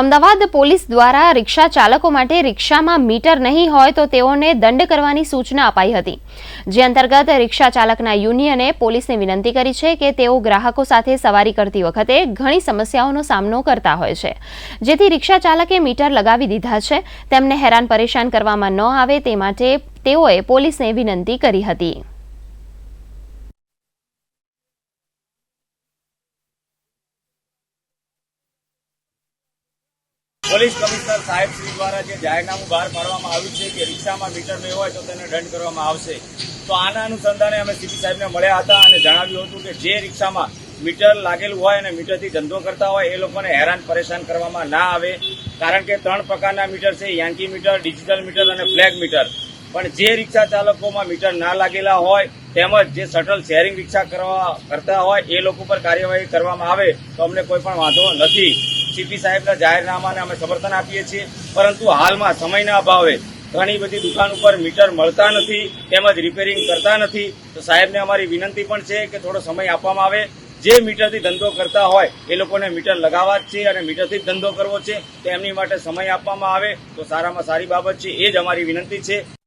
Ahmedabad police દ્વારા રિક્ષા ચાલકો માટે રિક્ષામાં મીટર નહીં હોય તો તેઓને દંડ કરવાની સૂચના અપાઈ હતી. જે અંતર્ગત રિક્ષા ચાલકના યુનિયને પોલીસને વિનંતી કરી છે કે તેઓ ગ્રાહકો સાથે સવારી કરતી વખતે ઘણી સમસ્યાઓનો સામનો કરતા હોય છે. જેથી રિક્ષા ચાલકે મીટર લગાવી દીધા છે. તેમને હેરાન પરેશાન કરવામાં ન આવે તે માટે તેઓએ પોલીસને વિનંતી કરી હતી. પોલીસ કમિશનર સાહેબ શ્રી દ્વારા જે જાહેરનામું બહાર પાડવામાં આવ્યું છે કે રિક્ષામાં મીટર નહીં હોય તો તેને દંડ કરવામાં આવશે. તો આના અનુસંધાને અમે સીપી સાહેબને મળ્યા હતા અને જણાવ્યું હતું કે જે રિક્ષામાં મીટર લાગેલું હોય અને મીટરથી ધંધો કરતા હોય એ લોકોને હેરાન પરેશાન કરવામાં ના આવે. કારણ કે ત્રણ પ્રકારના મીટર છે, યાંકી મીટર, ડિજિટલ મીટર અને ફ્લેગ મીટર. પણ જે રિક્ષા ચાલકોમાં મીટર ના લાગેલા હોય તેમજ જે શટલ શેરિંગ રિક્ષા કરવા કરતા હોય એ લોકો પર કાર્યવાહી કરવામાં આવે તો અમને કોઈ પણ વાંધો નથી. સીપી સાહેબના જાહેરનામાને અમે સમર્થન આપીએ છીએ. પરંતુ હાલમાં સમયના અભાવે ઘણી બધી દુકાન ઉપર મીટર મળતા નથી, તેમજ રિપેરિંગ કરતા નથી. તો સાહેબને અમારી વિનંતી પણ છે કે થોડો સમય આપવામાં આવે. જે મીટરથી ધંધો કરતા હોય એ લોકોને મીટર લગાવવા જ છે અને મીટરથી જ ધંધો કરવો છે. તો એમની માટે સમય આપવામાં આવે. તો સારામાં સારી બાબત છે. એ જ અમારી વિનંતી છે.